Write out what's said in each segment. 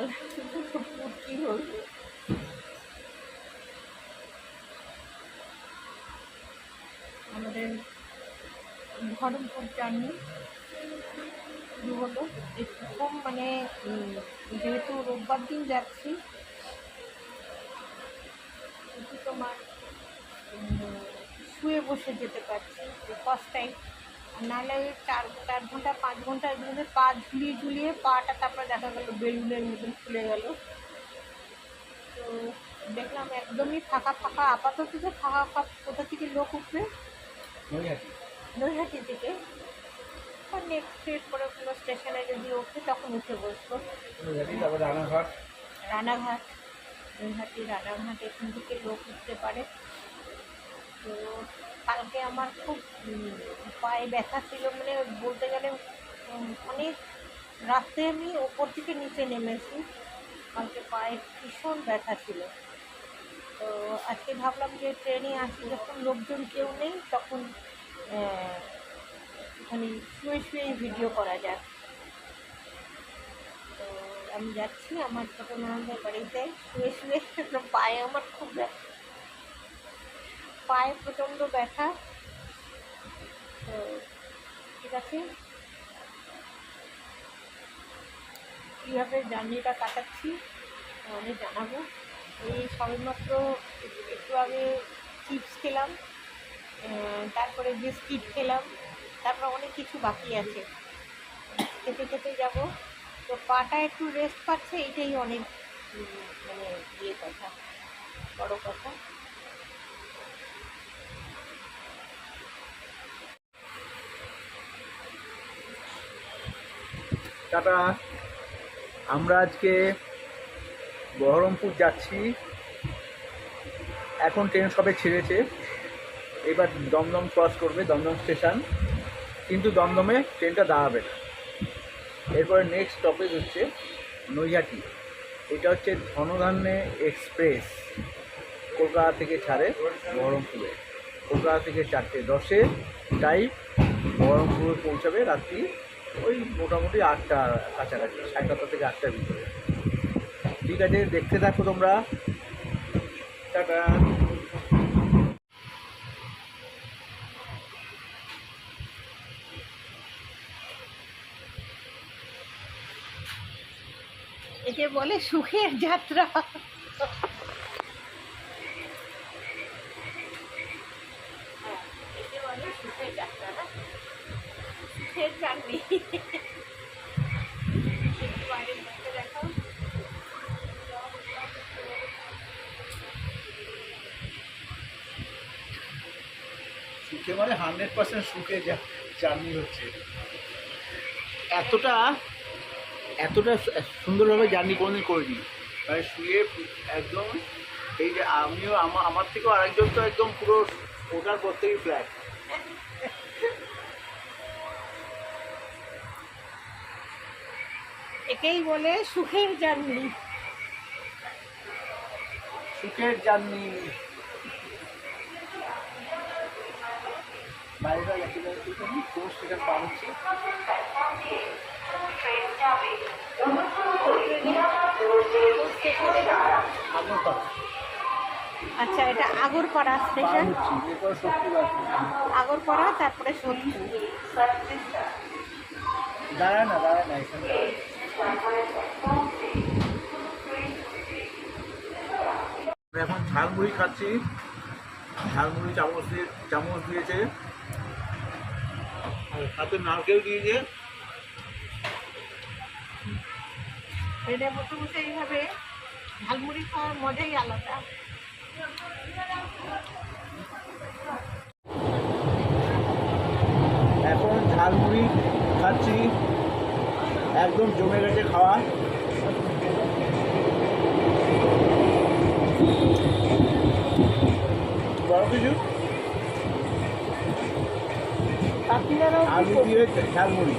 কপাল কি বলব আমাদের ধরমপুর জার্নি শুরু হলো এই প্রথম মানে যেহেতু রোববার দিন যাচ্ছি তোমার শুয়ে বসে যেতে পারছি ফার্স্ট টাইম নাহলে ওই চার চার ঘণ্টা পাঁচ ঘণ্টা এগুলোতে পা ঝুলিয়ে ঝুলিয়ে পাটা তারপরে দেখা গেল বেলুনের মতন খুলে গেল। তো দেখলাম একদমই ফাঁকা ফাঁকা আপাতত যে ফাঁকা ফাঁকা কোথা থেকে লোক উঠবে? নৈহাটি। থেকে। আর নেক্সট এরপরে কোনো স্টেশনে যদি ওঠে তখন উঠে বসবো। রানাঘাট। রানাঘাট। নৈহাটি রানাঘাট এখান থেকে লোক উঠতে পারে। তো কালকে আমার খুব পায়ে ব্যথা ছিল মানে বলতে গেলে অনেক রাত্রে আমি ওপর থেকে নিচে নেমেছি। কালকে পায়ে ভীষণ ব্যথা ছিল। তো আজকে ভাবলাম যে ট্রেনে আসি, যখন লোকজন কেউ নেই, তখন একটুখানি শুয়ে শুয়ে ভিডিও করা যাক। তো আমি যাচ্ছি, আমার ছোটো ননদের বাড়িতে। শুয়ে শুয়ে পায়ে আমার খুব ব্যথা। পায়ে প্রচণ্ড ব্যথা। তো ঠিক আছে। কীভাবে জার্নিটা কাটাচ্ছি আমি জানাব। এই সবেমাত্র একটু- আগে চিপস খেলাম তারপরে বিস্কিট খেলাম, তারপর অনেক কিছু বাকি আছে। খেতে খেতে যাব। তো পাটা একটু রেস্ট পাচ্ছে এটাই অনেক মানে ইয়ে কথা, বড় কথা। টাটা। আমরা আজকে বহরমপুর যাচ্ছি। এখন ট্রেন সবে ছেড়েছে। এবার দমদম ক্রস করবে, দমদম স্টেশন কিন্তু দমদমে ট্রেনটা দাঁড়াবে না। এরপরে নেক্সট স্টপেজ হচ্ছে নৈহাটি। এটা হচ্ছে ধনধান্যে এক্সপ্রেস কলকাতা থেকে ছাড়ে বহরমপুরে। কলকাতা থেকে চারটে দশে টাইম বহরমপুরে পৌঁছাবে রাত্রি ওই মোটামুটি আটটা কাছাকাছি, সাড়ে সাতটা থেকে আটটার ভিতরে। ঠিক আছে, দেখতে থাকো তোমরা। টাটা। একে বলে সুখের যাত্রা হ্যাঁ, একে বলে সুখের যাত্রা না? সুখে মানে হান্ড্রেড পার্সেন্ট সুখে জার্নি হচ্ছে। এতটা এতটা সুন্দরভাবে জার্নি কোনোদিন করিনি। মানে শুয়ে একদম, এই যে আমিও আমার আমার থেকেও আরেকজন তো একদম পুরো ওটার পর থেকেই ফ্ল্যাট একেই বলে সুখের জার্নি সুখের জার্নি বাইরে পার হচ্ছে আচ্ছা এটা আগরপাড়া স্টেশন সত্যি আগরপাড়া তারপরে সোদপুর দাঁড়ায় না দাঁড়ায় না এখানে ঝালমুড়ি খাচ্ছি। ঝালমুড়ি চামচ দিয়ে চামচ দিয়েছে। আর সাথে নারকেল দিয়েছে। ট্রেনে বসে বসে এইভাবে ঝালমুড়ি খাওয়ার মজাই আলাদা। এখন ঝালমুড়ি খাচ্ছি। একদম জমে গেছে খাওয়া। বড় কিছু? আমি? দিয়ে ঝালমুড়ি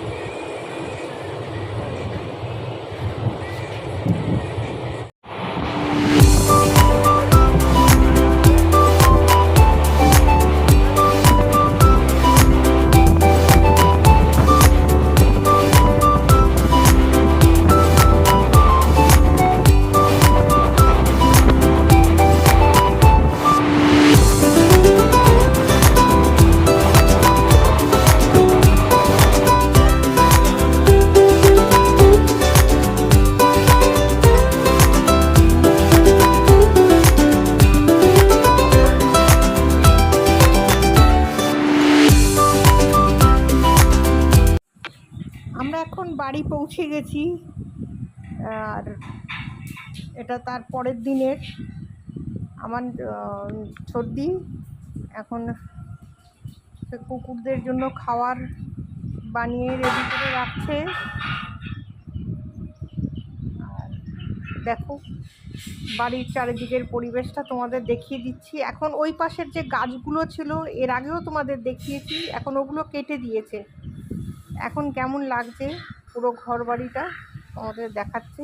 এটা তার পরের দিনের আমার সর্দি এখন কুকুরদের জন্য খাওয়ার বানিয়ে রেডি করে রাখছে। দেখো, বাড়ির চারিদিকের পরিবেশটা তোমাদের দেখিয়ে দিচ্ছি। এখন ওই পাশের যে গাছগুলো ছিল, এর আগেও তোমাদের দেখিয়েছি, এখন ওগুলো কেটে দিয়েছে। এখন কেমন লাগছে পুরো ঘর বাড়িটা তোমাদের দেখাচ্ছে।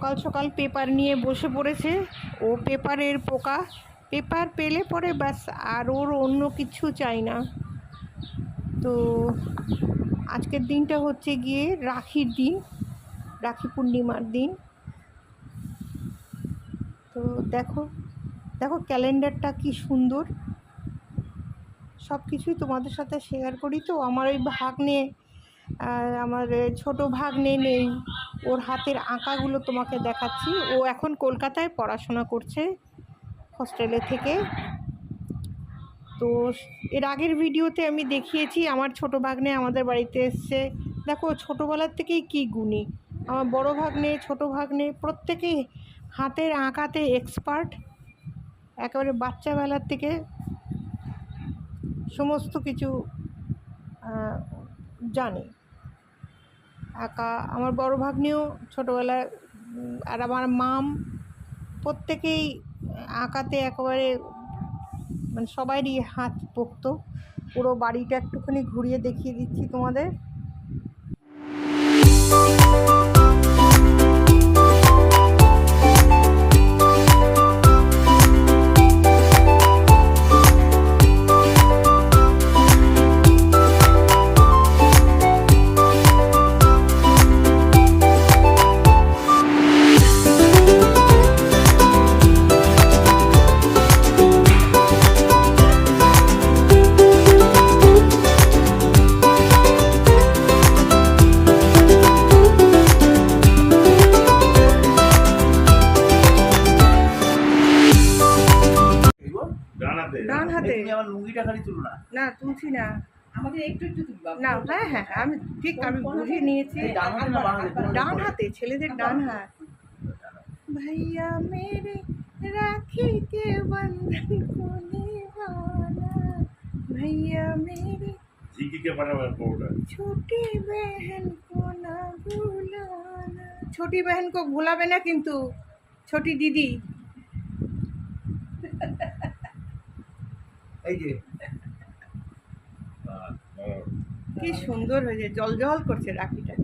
সকাল সকাল পেপার নিয়ে বসে পড়েছে। ও পেপারের পোকা। পেপার পেলে পরে ব্যাস, আর ওর অন্য কিছু চাই না। তো আজকের দিনটা হচ্ছে গিয়ে রাখির দিন, রাখি পূর্ণিমার দিন। তো দেখো দেখো ক্যালেন্ডারটা কি সুন্দর। সব কিছুই তোমাদের সাথে শেয়ার করি তো। আমার ওই ভাগ্নে আর আমার ছোট ভাগ্নে নেই। ওর হাতের আঁকাগুলো তোমাকে দেখাচ্ছি। ও এখন কলকাতায় পড়াশোনা করছে হস্টেলে থেকে। তো এর আগের ভিডিওতে আমি দেখিয়েছি, আমার ছোট ভাগ্নে আমাদের বাড়িতে এসছে। দেখো, ছোটোবেলার থেকেই কী গুণী। আমার বড় ভাগ্নে, ছোট ভাগ্নে, প্রত্যেকেই হাতের আঁকাতে এক্সপার্ট একেবারে বাচ্চাবেলার থেকে সমস্ত কিছু জানে। আঁকা আমার বড় ভাগ্নিও ছোটোবেলায় আর আমার মাম প্রত্যেকেই আঁকাতে একেবারে মানে সবারই হাত পোক্ত। পুরো বাড়িটা একটুখানি ঘুরিয়ে দেখিয়ে দিচ্ছি তোমাদের। হ্যাঁ হ্যাঁ আমি ঠিক আমি বুঝে নিয়েছি। ডান হাতে ছেলেদের ডান হাত। ভাইয়া মেরে রাখি কে বন্ধন কোনে ভাইয়া মেরে ছোটি বহন কো না ছোটি বহন কো ভুলাবে না কিন্তু ছোটি দিদি। এই যে কি সুন্দর হয়েছে জল জল করছে রাখিটা।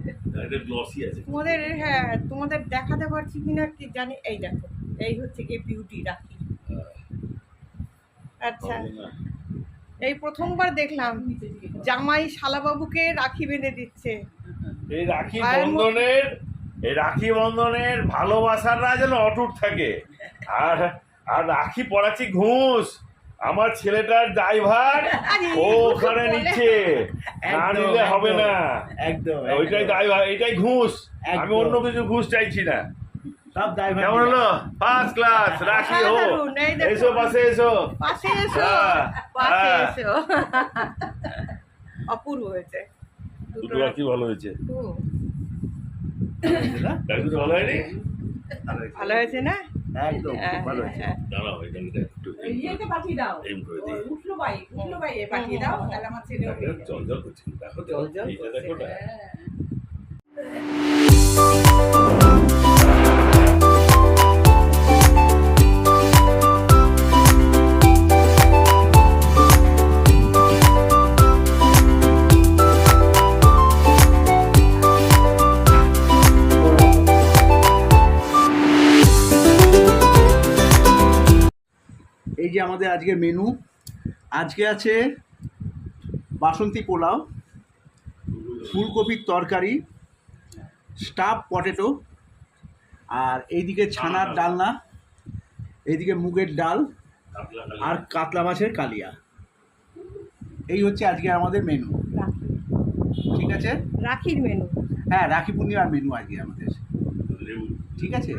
তোমাদের হ্যাঁ তোমাদের দেখাতে পারছি কিনা কি জানি এই দেখো এই হচ্ছে কি বিউটি রাখি। আচ্ছা। এই প্রথমবার দেখলাম জামাই শালাবাবুকে রাখি বেঁধে দিচ্ছে। এই রাখি বন্ধনের এই রাখি বন্ধনের ভালোবাসাটা যেন অটুট থাকে। আর আর রাখি পড়াচ্ছি ঘুষ। আমার ছেলেটার ড্রাইভার ও ওখানে নিচ্ছে। না নিলে হবে না। একদম ওইটাই ড্রাইভার এটাই ঘুষ। আমি অন্য কিছু ঘুষ চাইছি না। সব ড্রাইভার কেমন হলো? ফার্স্ট ক্লাস রাখি এই দেখো। এসো পাশে এসো। পাশে এসো হ্যাঁ, পাশে হ্যাঁ। এসো। অপূর্ব হয়েছে। দুটো রাখি ভালো হয়েছে। রাখি হয়নি? ভালো হয়েছে না? একদম হ্যাঁ, ভালো হ্যাঁ। দাঁড়াও একটু পাঠিয়ে দাও। এম করে দিই উঠল ভাই উঠল ভাই পাঠিয়ে দাও তাহলে আমার ছেলে জল জল করছে। দেখো জল জল দেখো না এই যে আমাদের আজকের মেনু আজকে আছে বাসন্তী পোলাও ফুলকপির তরকারি স্টাফ পটেটো আর এইদিকে ছানার ডালনা এইদিকে মুগের ডাল আর কাতলা মাছের কালিয়া। এই হচ্ছে আজকে আমাদের মেনু ঠিক আছে? রাখির মেনু হ্যাঁ রাখি পূর্ণিমার মেনু আজকে আমাদের। ঠিক আছে?